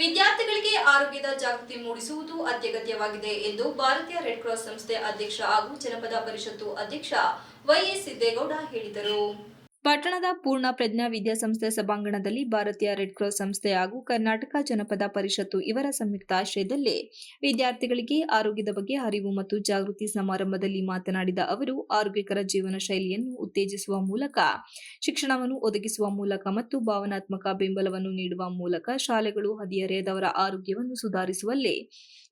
ವಿದ್ಯಾರ್ಥಿಗಳಿಗೆ ಆರೋಗ್ಯದ ಜಾಗೃತಿ ಮೂಡಿಸುವುದು ಅತ್ಯಗತ್ಯವಾಗಿದೆ ಎಂದು ಭಾರತೀಯ ರೆಡ್ ಕ್ರಾಸ್ ಸಂಸ್ಥೆ ಅಧ್ಯಕ್ಷ ಹಾಗೂ ಜನಪದ ಪರಿಷತ್ತು ಅಧ್ಯಕ್ಷ ವೈಎಸ್ ಸಿದ್ದೇಗೌಡ ಹೇಳಿದರು. ಪಟ್ಟಣದ ಪೂರ್ಣ ಪ್ರಜ್ಞಾ ವಿದ್ಯಾಸಂಸ್ಥೆ ಸಭಾಂಗಣದಲ್ಲಿ ಭಾರತೀಯ ರೆಡ್ ಕ್ರಾಸ್ ಸಂಸ್ಥೆ ಹಾಗೂ ಕರ್ನಾಟಕ ಜನಪದ ಪರಿಷತ್ತು ಇವರ ಸಂಯುಕ್ತ ಆಶ್ರಯದಲ್ಲಿ ವಿದ್ಯಾರ್ಥಿಗಳಿಗೆ ಆರೋಗ್ಯದ ಬಗ್ಗೆ ಅರಿವು ಮತ್ತು ಜಾಗೃತಿ ಸಮಾರಂಭದಲ್ಲಿ ಮಾತನಾಡಿದ ಅವರು, ಆರೋಗ್ಯಕರ ಜೀವನ ಶೈಲಿಯನ್ನು ಉತ್ತೇಜಿಸುವ ಮೂಲಕ, ಶಿಕ್ಷಣವನ್ನು ಒದಗಿಸುವ ಮೂಲಕ ಮತ್ತು ಭಾವನಾತ್ಮಕ ಬೆಂಬಲವನ್ನು ನೀಡುವ ಮೂಲಕ ಶಾಲೆಗಳು ಹದಿಹರೆಯದವರ ಆರೋಗ್ಯವನ್ನು ಸುಧಾರಿಸುವಲ್ಲಿ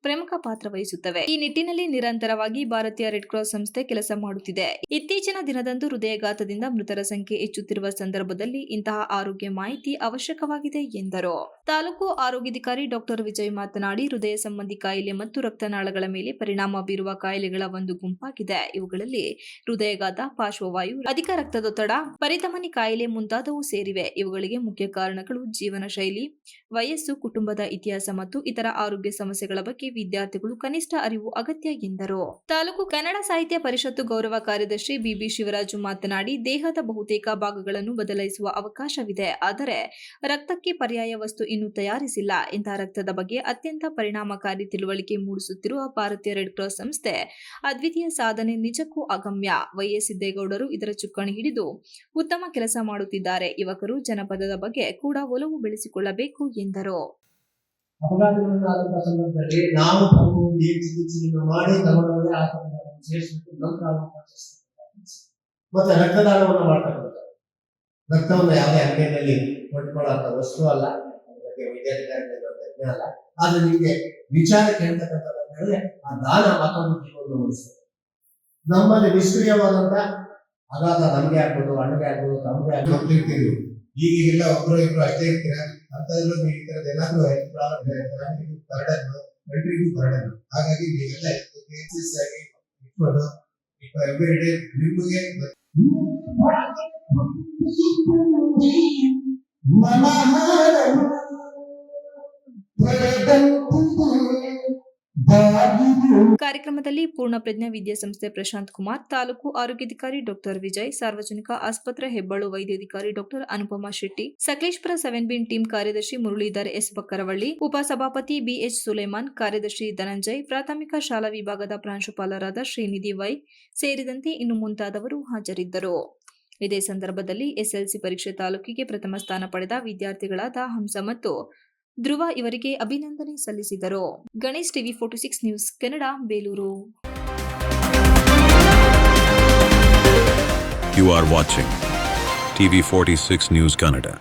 ಪ್ರಮುಖ ಪಾತ್ರ ವಹಿಸುತ್ತವೆ. ಈ ನಿಟ್ಟಿನಲ್ಲಿ ನಿರಂತರವಾಗಿ ಭಾರತೀಯ ರೆಡ್ ಕ್ರಾಸ್ ಸಂಸ್ಥೆ ಕೆಲಸ ಮಾಡುತ್ತಿದೆ. ಇತ್ತೀಚಿನ ದಿನದಂದು ಹೃದಯಘಾತದಿಂದ ಮೃತರ ಸಂಖ್ಯೆ ಹೆಚ್ಚುತ್ತಿರುವ ಸಂದರ್ಭದಲ್ಲಿ ಇಂತಹ ಆರೋಗ್ಯ ಮಾಹಿತಿ ಅವಶ್ಯಕವಾಗಿದೆ ಎಂದರು. ತಾಲೂಕು ಆರೋಗ್ಯಾಧಿಕಾರಿ ಡಾಕ್ಟರ್ ವಿಜಯ್ ಮಾತನಾಡಿ, ಹೃದಯ ಸಂಬಂಧಿ ಕಾಯಿಲೆ ಮತ್ತು ರಕ್ತನಾಳಗಳ ಮೇಲೆ ಪರಿಣಾಮ ಬೀರುವ ಕಾಯಿಲೆಗಳ ಒಂದು ಗುಂಪಾಗಿದೆ. ಇವುಗಳಲ್ಲಿ ಹೃದಯಘಾತ, ಪಾರ್ಶ್ವವಾಯು, ಅಧಿಕ ರಕ್ತದೊತ್ತಡ ಪರಿತಮನಿ ಕಾಯಿಲೆ ಮುಂತಾದವು ಸೇರಿವೆ. ಇವುಗಳಿಗೆ ಮುಖ್ಯ ಕಾರಣಗಳು ಜೀವನ ಶೈಲಿ ವಯಸ್ಸು, ಕುಟುಂಬದ ಇತಿಹಾಸ ಮತ್ತು ಇತರ ಆರೋಗ್ಯ ಸಮಸ್ಯೆಗಳ ಬಗ್ಗೆ ವಿದ್ಯಾರ್ಥಿಗಳು ಕನಿಷ್ಠ ಅರಿವು ಅಗತ್ಯ ಎಂದರು. ತಾಲೂಕು ಕನ್ನಡ ಸಾಹಿತ್ಯ ಪರಿಷತ್ತು ಗೌರವ ಕಾರ್ಯದರ್ಶಿ ಬಿಬಿ ಶಿವರಾಜು ಮಾತನಾಡಿ, ದೇಹದ ಬಹುತೇಕ ಭಾಗಗಳನ್ನು ಬದಲಾಯಿಸುವ ಅವಕಾಶವಿದೆ. ಆದರೆ ರಕ್ತಕ್ಕೆ ಪರ್ಯಾಯ ವಸ್ತು ಇನ್ನೂ ತಯಾರಿಸಿಲ್ಲ. ಇಂತಹ ರಕ್ತದ ಬಗ್ಗೆ ಅತ್ಯಂತ ಪರಿಣಾಮಕಾರಿ ತಿಳುವಳಿಕೆ ಮೂಡಿಸುತ್ತಿರುವ ಭಾರತೀಯ ರೆಡ್ ಕ್ರಾಸ್ ಸಂಸ್ಥೆ ಅದ್ವಿತೀಯ ಸಾಧನೆ ನಿಜಕ್ಕೂ ಅಗಮ್ಯ. ವೈಎಸ್ ಸಿದ್ದೇಗೌಡರು ಇದರ ಚುಕ್ಕಾಣಿ ಹಿಡಿದು ಉತ್ತಮ ಕೆಲಸ ಮಾಡುತ್ತಿದ್ದಾರೆ. ಯುವಕರು ಜನಪದದ ಬಗ್ಗೆ ಕೂಡ ಒಲವು ಬೆಳೆಸಿಕೊಳ್ಳಬೇಕು ಎಂದರು. ಅಪಘಾತಗಳನ್ನಾದಂತಹ ಸಂದರ್ಭದಲ್ಲಿ ನಾವು ಬಂದು ನೀರು ಚಿಕಿತ್ಸೆಯನ್ನು ಮಾಡಿ ತಗೊಂಡವರೇ ಆಸ್ಪತ್ರೆಗಳನ್ನು ಸೇರಿಸಬೇಕು. ನಂತರ. ಮತ್ತೆ ರಕ್ತದಾನವನ್ನು ಮಾಡ್ತಕ್ಕಂಥ ರಕ್ತವನ್ನು ಯಾವುದೇ ಅಂಗಡಿಯಲ್ಲಿ ಪಡ್ಕೊಳ್ಳುವಂತ ವಸ್ತು ಅಲ್ಲ. ಬಗ್ಗೆ ವಿದ್ಯಾರ್ಥಿಗಳಿಗೆ ತಜ್ಞ ಅಲ್ಲ. ಆದ್ರೆ ನಿಮಗೆ ವಿಚಾರಕ್ಕೆ ಕೇಳ್ತಕ್ಕಂಥದ್ದು ಅಂತ ಹೇಳಿದ್ರೆ ಆ ದಾನ ಮತ್ತೊಂದು ಜೀವನವನ್ನು ಉಳಿಸ್ತದೆ ನಮ್ಮಲ್ಲಿ ನಿಷ್ಕ್ರಿಯವಾದಂತ ಅಗಾಧ ನಮಗೆ ಆಗ್ಬೋದು, ಅಣ್ಣಗೆ ಆಗ್ಬೋದು, ತಮಗೆ ಆಗ್ಬೋದು. ಈಗೀಗೆಲ್ಲ ಒಬ್ರು ಇಬ್ರು ಅಷ್ಟೇ ಇರ್ತೀರ? ಅಂತದ್ರಲ್ಲಿ ಈ ತರದ ಏನಾದ್ರು ಬರ್ಡನ್ನು ಎಲ್ರಿಗೂ ಬರ್ಡನ್ನು ಹಾಗಾಗಿ ನೀವೆಲ್ಲ ಕೇಸಸ್ ಆಗಿ ಇಟ್ಕೊಂಡು ಎವ್ರಿ ಡೇ ನಿಮಗೆ ಕಾರ್ಯಕ್ರಮದಲ್ಲಿ ಪೂರ್ಣ ಪ್ರಜ್ಞಾ ವಿದ್ಯಾಸಂಸ್ಥೆ ಪ್ರಶಾಂತ್ ಕುಮಾರ್, ತಾಲೂಕು ಆರೋಗ್ಯಾಧಿಕಾರಿ ಡಾಕ್ಟರ್ ವಿಜಯ್, ಸಾರ್ವಜನಿಕ ಆಸ್ಪತ್ರೆ ಹೆಬ್ಬಾಳು ವೈದ್ಯಾಧಿಕಾರಿ ಡಾಕ್ಟರ್ ಅನುಪಮಾ ಶೆಟ್ಟಿ, ಸಕಲೇಶ್ಪುರ ಸೆವೆನ್ ಬಿನ್ ಟೀಮ್ ಕಾರ್ಯದರ್ಶಿ ಮುರಳೀಧರ್ ಎಸ್ ಬಕ್ಕರವಳ್ಳಿ, ಉಪಸಭಾಪತಿ ಬಿಎಚ್ ಸುಲೇಮಾನ್, ಕಾರ್ಯದರ್ಶಿ ಧನಂಜಯ್, ಪ್ರಾಥಮಿಕ ಶಾಲಾ ವಿಭಾಗದ ಪ್ರಾಂಶುಪಾಲರಾದ ಶ್ರೀನಿಧಿ ವೈ ಸೇರಿದಂತೆ ಇನ್ನು ಮುಂತಾದವರು ಹಾಜರಿದ್ದರು. ಇದೇ ಸಂದರ್ಭದಲ್ಲಿ ಎಸ್ಎಲ್ಸಿ ಪರೀಕ್ಷೆ ತಾಲೂಕಿಗೆ ಪ್ರಥಮ ಸ್ಥಾನ ಪಡೆದ ವಿದ್ಯಾರ್ಥಿಗಳಾದ ಹಂಸ ಮತ್ತು ಧ್ರುವ ಇವರಿಗೆ ಅಭಿನಂದನೆ ಸಲ್ಲಿಸಿದರು Ganesh TV forty six news Kannada, Belur you You are watching TV46 News Kannada.